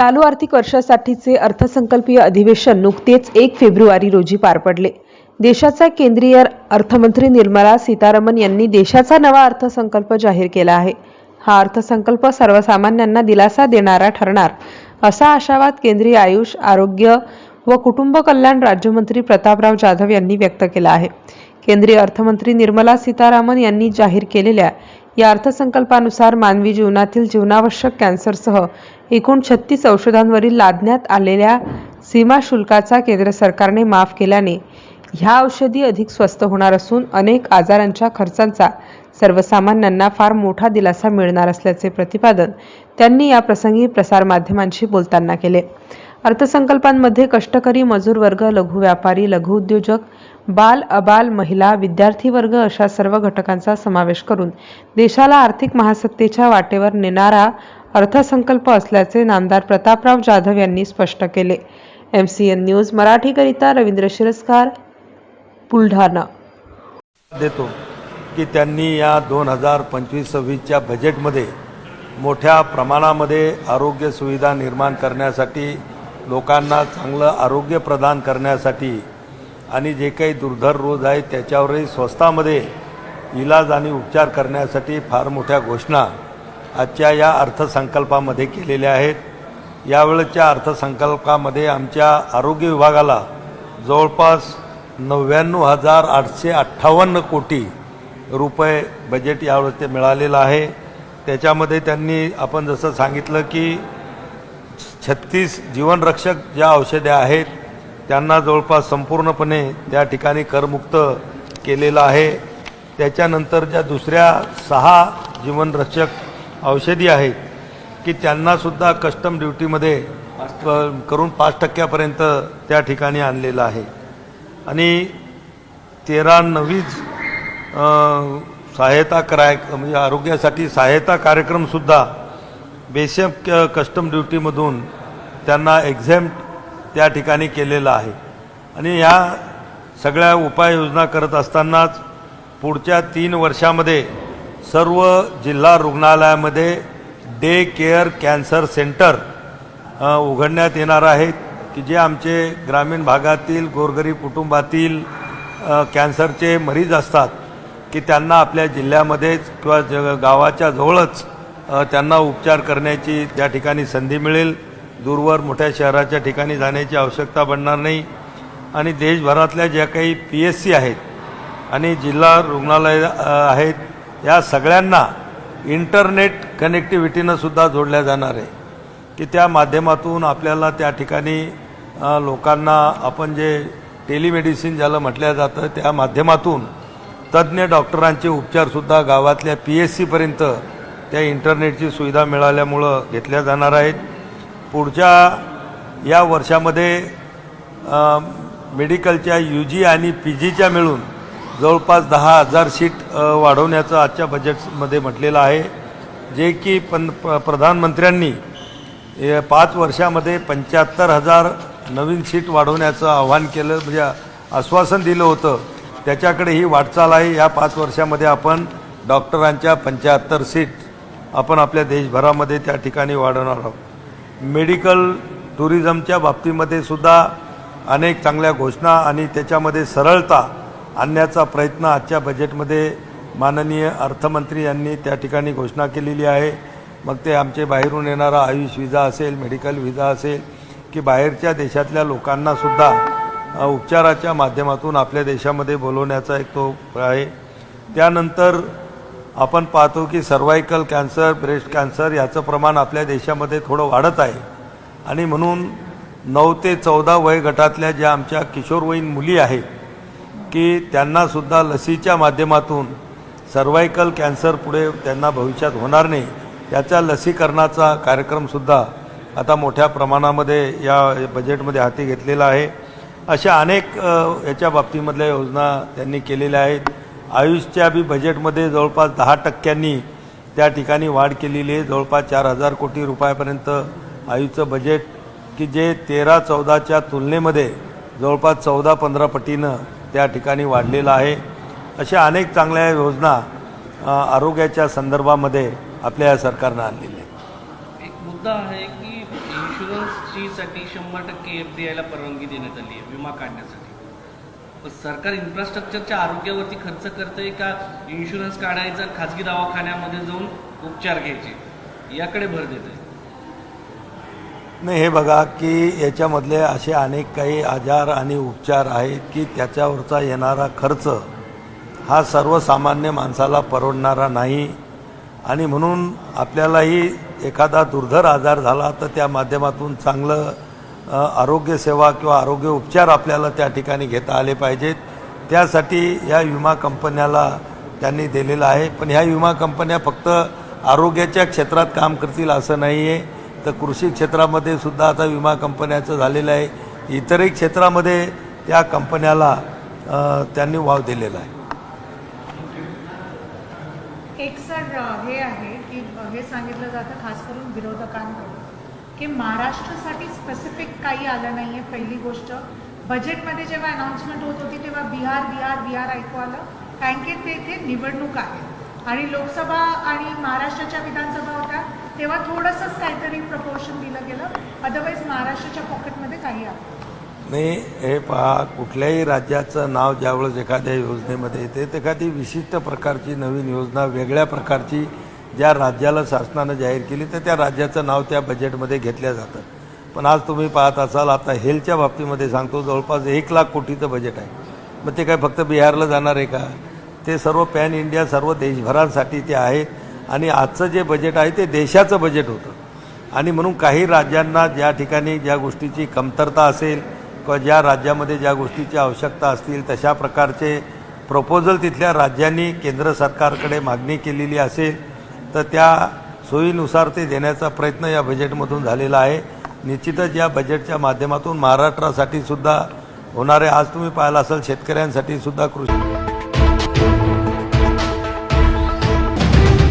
चालू आर्थिक वर्षासाठीचे अर्थसंकल्पीय अधिवेशन नुकतेच एक फेब्रुवारी रोजी पार पडले. देशाचा केंद्रीय अर्थमंत्री निर्मला सीतारामन यांनी देशाचा नवा अर्थसंकल्प जाहीर केला आहे. हा अर्थसंकल्प सर्वसामान्यांना दिलासा देणारा ठरणार असा आशावाद केंद्रीय आयुष आरोग्य व कुटुंब कल्याण राज्यमंत्री प्रतापराव जाधव यांनी व्यक्त केला आहे. केंद्रीय अर्थमंत्री निर्मला सीतारामन यांनी जाहीर केलेल्या या अर्थसंकल्पानुसार मानवी जीवनातील जीवनावश्यक कॅन्सरसह एकूण छत्तीस औषधांवरील लादण्यात आलेल्या सीमा शुल्काचा केंद्र सरकारने माफ केल्याने ह्या औषधी अधिक स्वस्त होणार असून अनेक आजारांच्या खर्चांचा सर्वसामान्यांना फार मोठा दिलासा मिळणार असल्याचे प्रतिपादन त्यांनी या प्रसंगी प्रसारमाध्यमांशी बोलताना केले. अर्थसंकल्पांमध्ये कष्टकरी मजूर वर्ग लघु व्यापारी लघुउद्योजक बाल अबाल महिला विद्यार्थी वर्ग अशा सर्व घटकांचा समावेश करून देशाला आर्थिक महासत्तेच्या वाटेवर नेणारा अर्थसंकल्प असल्याचे नामदार प्रतापराव जाधव यांनी स्पष्ट केले. एम सी एन न्यूज मराठीकरिता रवींद्र शिरस्कार बुलढाणा. देतो की त्यांनी या दोन हजार पंचवीस सव्वीसच्या बजेटमध्ये मोठ्या प्रमाणामध्ये आरोग्य सुविधा निर्माण करण्यासाठी लोकांना चांगलं आरोग्य प्रदान करण्यासाठी आणि जे काही दुर्धर रोग आहे त्याच्यावरही स्वस्तामध्ये इलाज आणि उपचार करण्यासाठी फार मोठ्या घोषणा आजच्या या अर्थसंकल्पामध्ये केलेल्या आहेत. यावेळच्या अर्थसंकल्पामध्ये आमच्या आरोग्य विभागाला जवळपास नव्याण्णव हजार आठशे अठ्ठावन्न कोटी रुपये बजेट यावेळेस ते मिळालेलं आहे. त्याच्यामध्ये त्यांनी आपण जसं सांगितलं की छत्तीस जीवनरक्षक ज्या औषधे आहेत त्यांना जवळपास संपूर्णपणे त्या ठिकाणी करमुक्त केलेलं आहे. त्याच्यानंतर ज्या दुसऱ्या सहा जीवनरक्षक औषधी आहेत की त्यांनासुद्धा कस्टम ड्युटीमध्ये क- करून पाच टक्क्यापर्यंत त्या ठिकाणी आणलेलं आहे. आणि तेरा नवीच सहायता कराय म्हणजे आरोग्यासाठी सहायता कार्यक्रमसुद्धा बेशक क- कस्टम ड्युटीमधून त्यांना एक्झॅम्ट त्या ठिकाणी केलेलं आहे. आणि या सगळ्या उपाययोजना करत असतानाच पुढच्या तीन वर्षामध्ये सर्व जिल्हा रुग्णालयामध्ये डे केअर कॅन्सर सेंटर उघडण्यात येणार आहेत की जे आमचे ग्रामीण भागातील गोरगरीब कुटुंबातील कॅन्सरचे मरीज असतात की त्यांना आपल्या जिल्ह्यामध्येच किंवा ज गावाच्या जवळच त्यांना उपचार करण्याची त्या ठिकाणी संधी मिळेल. दूरवर मोठ्या शहराच्या ठिकाणी जाण्याची आवश्यकता पडणार नाही. आणि देशभरातल्या ज्या काही पी एस सी आहेत आणि जिल्हा रुग्णालय आहेत या सगळ्यांना इंटरनेट कनेक्टिव्हिटीनं सुद्धा जोडल्या जाणार आहे. की त्या माध्यमातून आपल्याला त्या ठिकाणी लोकांना आपण जे टेलिमेडिसिन ज्याला म्हटलं जातं त्या माध्यमातून तज्ज्ञ डॉक्टरांचे उपचारसुद्धा गावातल्या पी एस सीपर्यंत त्या इंटरनेटची सुविधा मिळाल्यामुळं घेतल्या जाणार आहेत. पुढच्या या वर्षामध्ये मेडिकलच्या यू जी आणि पी जीच्या मिळून जवळपास दहा हजार सीट वाढवण्याचं आजच्या बजेटमध्ये म्हटलेलं आहे. जे की पं प- प्रधानमंत्र्यांनी पाच वर्षामध्ये पंच्याहत्तर हजार नवीन सीट वाढवण्याचं आव्हान केलं म्हणजे आश्वासन दिलं होतं. त्याच्याकडे ही वाटचाल आहे. या पाच वर्षामध्ये आपण डॉक्टरांच्या पंच्याहत्तर सीट आपण आपल्या देशभरामध्ये त्या ठिकाणी वाढवणार आहोत. मेडिकल टुरिझमच्या बाबतीमध्ये सुद्धा अनेक चांगल्या घोषणा आणि त्याच्यामध्ये सरळता आणण्याचा प्रयत्न आजच्या बजेटमध्ये माननीय अर्थमंत्री यांनी त्या ठिकाणी घोषणा केलेली आहे. मग ते आमचे बाहेरून येणारा आयुष विजा असेल मेडिकल विजा असेल की बाहेरच्या देशातल्या लोकांनासुद्धा उपचाराच्या माध्यमातून आपल्या देशामध्ये बोलवण्याचा एक तो आहे. त्यानंतर आपण पाहतो की सर्वायकल कॅन्सर ब्रेस्ट कॅन्सर याचं प्रमाण आपल्या देशामध्ये थोडं वाढत आहे. आणि म्हणून नऊ ते चौदा वय गटातल्या ज्या आमच्या किशोरवयीन मुली आहेत की त्यांनासुद्धा लसीच्या माध्यमातून सर्वायकल कॅन्सर पुढे त्यांना भविष्यात होणार नाही. याचा लसीकरणाचा कार्यक्रमसुद्धा आता मोठ्या प्रमाणामध्ये या बजेटमध्ये हाती घेतलेला आहे. अशा अनेक याच्या बाबतीमधल्या योजना त्यांनी केलेल्या आहेत. आयुषच्या बी बजेटमध्ये जवळपास दहा टक्क्यांनी त्या ठिकाणी वाढ केलेली आहे. जवळपास चार हजार कोटी रुपयापर्यंत आयुषचं बजेट की जे तेरा चौदाच्या तुलनेमध्ये जवळपास चौदा पंधरा पटीनं त्या ठिकाणी वाढलेलं आहे. अशा अनेक चांगल्या योजना आरोग्याच्या संदर्भामध्ये आपल्या या सरकारनं आणलेल्या आहेत. एक मुद्दा आहे की इन्शुरन्सची साठी शंभर टक्के एफ डी आयला परवानगी देण्यात आली आहे विमा काढण्यासाठी. सरकार इन्फ्रास्ट्रक्चरच्या आरोग्यावरती खर्च करतंय का इन्शुरन्स काढायचा खाजगी दवाखान्यामध्ये जाऊन उपचार घ्यायचे? याकडे भर देत आहे नाही हे बघा की याच्यामधले असे अनेक काही आजार आणि उपचार आहेत की त्याच्यावरचा येणारा खर्च हा सर्वसामान्य माणसाला परवडणारा नाही. आणि म्हणून आपल्यालाही एखादा दुर्धर आजार झाला तर त्या माध्यमातून चांगलं आरोग्यसेवा किंवा आरोग्य उपचार आपल्याला त्या ठिकाणी घेता आले पाहिजेत. त्यासाठी या विमा कंपन्याला त्यांनी दिलेलं आहे. पण ह्या विमा कंपन्या फक्त आरोग्याच्या क्षेत्रात काम करतील असं नाही आहे तर कृषी क्षेत्रामध्ये सुद्धा आता विमा कंपन्याचं झालेलं आहे. इतरही क्षेत्रामध्ये त्या कंपन्याला त्यांनी वाव दिलेला आहे. एक सर हे आहे की हे सांगितलं जातं खास करून विरोधकांकडून. की महाराष्ट्रासाठी स्पेसिफिक काही आलं नाही आहे पहिली गोष्ट. बजेटमध्ये जेव्हा अनाऊन्समेंट होत होती तेव्हा बिहार बिहार बिहार ऐकू आलं. कारण की तेथे निवडणूक आहे. आणि लोकसभा आणि महाराष्ट्राच्या विधानसभा होत्या तेव्हा थोडंसंच काहीतरी प्रपोर्शन दिलं गेलं. अदरवाईज महाराष्ट्राच्या पॉकेटमध्ये काही आलं नाही. हे पहा कुठल्याही राज्याचं नाव ज्यावेळेस एखाद्या योजनेमध्ये येते एखादी विशिष्ट प्रकारची नवीन योजना वेगळ्या प्रकारची ज्या राज्याला शासनानं जाहीर केली तर त्या राज्याचं नाव त्या बजेटमध्ये घेतलं जातं. पण आज तुम्ही पाहत असाल आता हेल्थच्या बाबतीमध्ये सांगतो जवळपास एक लाख कोटीचं बजेट आहे. मग ते काय फक्त बिहारला जाणार आहे का? ते सर्व पॅन इंडिया सर्व देशभरांसाठी ते आहे. आणि आजचं जे बजेट आहे ते देशाचं बजेट होतं. आणि म्हणून काही राज्यांना ज्या ठिकाणी ज्या गोष्टीची कमतरता असेल किंवा ज्या राज्यामध्ये ज्या गोष्टीची आवश्यकता असतील तशा प्रकारचे प्रपोजल तिथल्या राज्यांनी केंद्र सरकारकडे मागणी केलेली असेल. तर त्या सोयीनुसार ते देण्याचा प्रयत्न या बजेटमधून झालेला आहे. निश्चितच या बजेटच्या माध्यमातून महाराष्ट्रासाठी सुद्धा होणारे आज तुम्ही पाहिलं असाल शेतकऱ्यांसाठी सुद्धा कृषी